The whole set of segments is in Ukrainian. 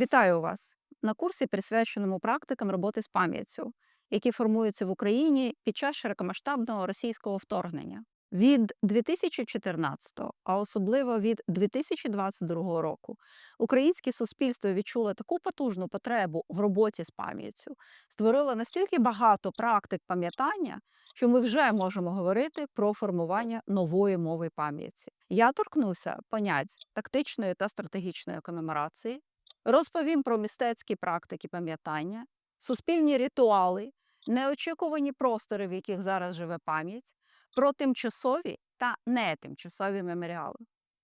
Вітаю вас на курсі, присвяченому практикам роботи з пам'яттю, які формуються в Україні під час широкомасштабного російського вторгнення. Від 2014, а особливо від 2022 року, українське суспільство відчуло таку потужну потребу в роботі з пам'яттю, створило настільки багато практик пам'ятання, що ми вже можемо говорити про формування нової мови пам'яті. Я торкнуся понять тактичної та стратегічної комеморації, Розповім про мистецькі практики пам'ятання, суспільні ритуали, неочікувані простори, в яких зараз живе пам'ять, про тимчасові та нетимчасові меморіали.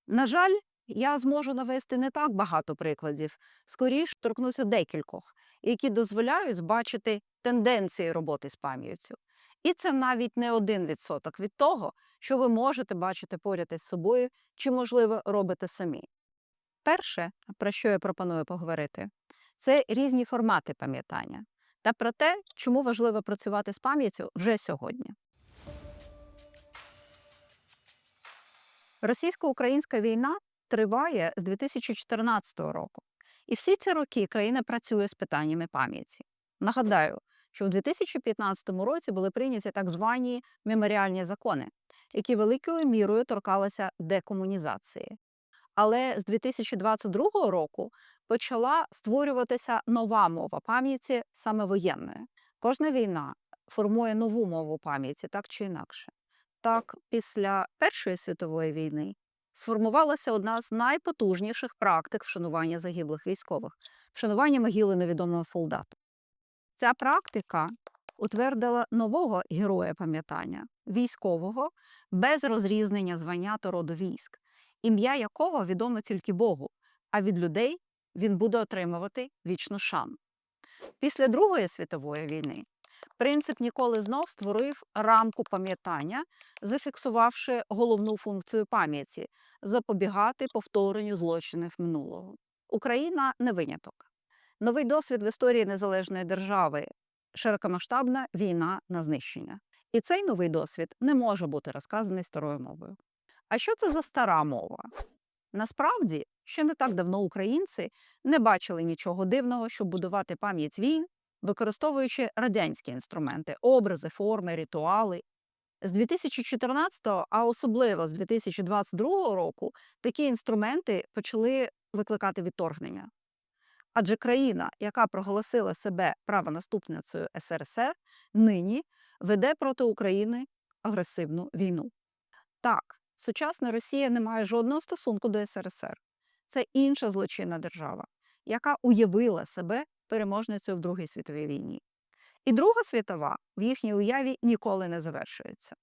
На жаль, я зможу навести не так багато прикладів, скоріш торкнуся декількох, які дозволяють бачити тенденції роботи з пам'яттю. І це навіть не один відсоток від того, що ви можете бачити поряд із собою чи, можливо, робите самі. Перше, про що я пропоную поговорити, це різні формати пам'ятання та про те, чому важливо працювати з пам'яттю вже сьогодні. Російсько-українська війна триває з 2014 року, і всі ці роки країна працює з питаннями пам'яті. Нагадаю, що в 2015 році були прийняті так звані меморіальні закони, які великою мірою торкалися декомунізації. Але з 2022 року почала створюватися нова мова пам'яті саме воєнної. Кожна війна формує нову мову пам'яті так чи інакше. Так, після Першої світової війни сформувалася одна з найпотужніших практик вшанування загиблих військових вшанування могили невідомого солдата. Ця практика утвердила нового героя пам'ятання військового без розрізнення звання та роду військ ім'я якого відомо тільки Богу, а від людей він буде отримувати вічну шану. Після Другої світової війни принцип ніколи знов створив рамку пам'ятання, зафіксувавши головну функцію пам'яті запобігати повторенню злочинів минулого. Україна не виняток. Новий досвід в історії незалежної держави широкомасштабна війна на знищення. І цей новий досвід не може бути розказаний старою мовою. А що це за стара мова? Насправді, ще не так давно українці не бачили нічого дивного, щоб будувати пам'ять війн, використовуючи радянські інструменти, образи, форми, ритуали. З 2014, а особливо з 2022 року, такі інструменти почали викликати відторгнення. Адже країна, яка проголосила себе правонаступницею СРСР, нині веде проти України агресивну війну. Так, Сучасна Росія не має жодного стосунку до СРСР. Це інша злочинна держава, яка уявила себе переможницею в Другій світовій війні. І Друга світова в їхній уяві ніколи не завершується.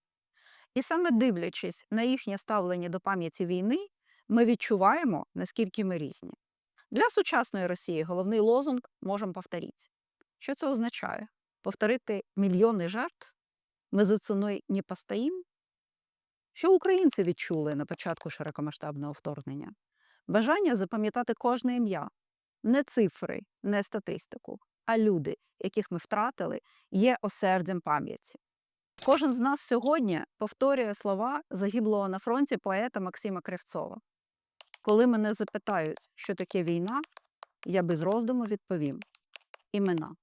І саме дивлячись на їхнє ставлення до пам'яті війни, ми відчуваємо, наскільки ми різні. Для сучасної Росії головний лозунг можемо повторити. Що це означає? Повторити мільйони жертв? Ми за ціною не постоїм? Що українці відчули на початку широкомасштабного вторгнення? Бажання запам'ятати кожне ім'я, не цифри, не статистику, а люди, яких ми втратили, є осердям пам'яті. Кожен з нас сьогодні повторює слова загиблого на фронті поета Максима Кривцова. Коли мене запитають, що таке війна, я без роздуму відповім імена.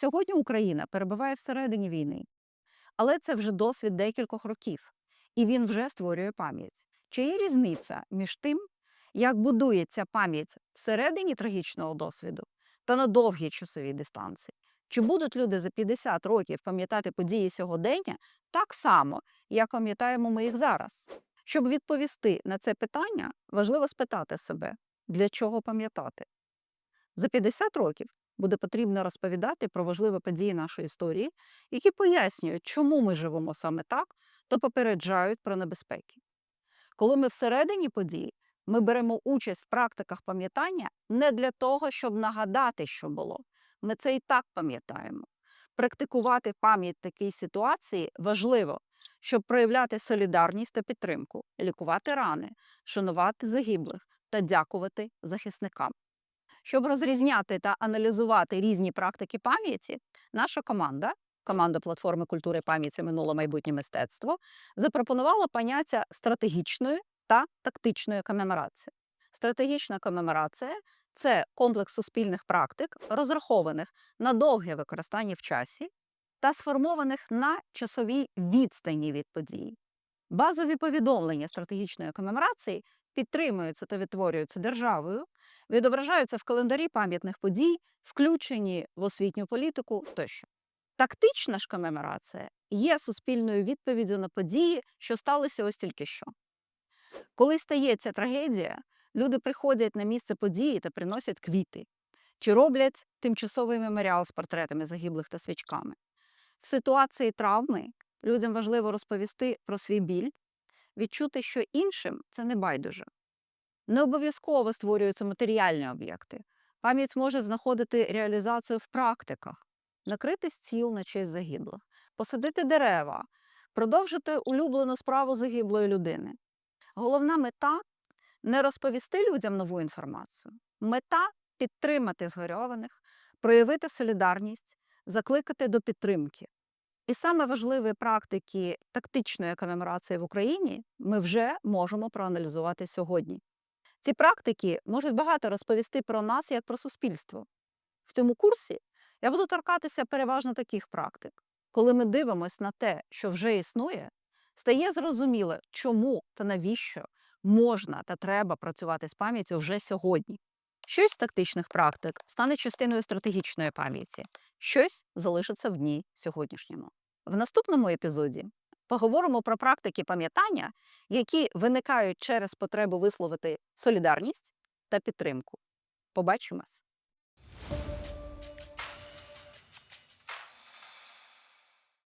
Сьогодні Україна перебуває всередині війни, але це вже досвід декількох років, і він вже створює пам'ять. Чи є різниця між тим, як будується пам'ять всередині трагічного досвіду та на довгій часовій дистанції? Чи будуть люди за 50 років пам'ятати події сьогодення так само, як пам'ятаємо ми їх зараз? Щоб відповісти на це питання, важливо спитати себе, для чого пам'ятати? За 50 років буде потрібно розповідати про важливі події нашої історії, які пояснюють, чому ми живемо саме так, та попереджають про небезпеки. Коли ми всередині подій, ми беремо участь в практиках пам'ятання не для того, щоб нагадати, що було. Ми це і так пам'ятаємо. Практикувати пам'ять такій ситуації важливо, щоб проявляти солідарність та підтримку, лікувати рани, шанувати загиблих та дякувати захисникам. Щоб розрізняти та аналізувати різні практики пам'яті, наша команда, команда платформи культури пам'яті минуле майбутнє мистецтво, запропонувала поняття стратегічної та тактичної комеморації. Стратегічна комеморація це комплекс суспільних практик, розрахованих на довге використання в часі та сформованих на часовій відстані від подій. Базові повідомлення стратегічної комеморації підтримуються та відтворюються державою, відображаються в календарі пам'ятних подій, включені в освітню політику тощо. Тактична ж комеморація є суспільною відповіддю на події, що сталися ось тільки що. Коли стається трагедія, люди приходять на місце події та приносять квіти чи роблять тимчасовий меморіал з портретами загиблих та свічками. В ситуації травми людям важливо розповісти про свій біль, відчути, що іншим це не байдуже. Не обов'язково створюються матеріальні об'єкти. Пам'ять може знаходити реалізацію в практиках, накрити стіл на честь загиблих, посадити дерева, продовжити улюблену справу загиблої людини. Головна мета не розповісти людям нову інформацію. Мета підтримати згорьованих, проявити солідарність, закликати до підтримки. І саме важливі практики тактичної комеморації в Україні ми вже можемо проаналізувати сьогодні. Ці практики можуть багато розповісти про нас як про суспільство. В цьому курсі я буду торкатися переважно таких практик. Коли ми дивимося на те, що вже існує, стає зрозуміло, чому та навіщо можна та треба працювати з пам'яттю вже сьогодні. Щось з тактичних практик стане частиною стратегічної пам'яті, щось залишиться в дні сьогоднішньому. В наступному епізоді поговоримо про практики пам'ятання, які виникають через потребу висловити солідарність та підтримку. Побачимось!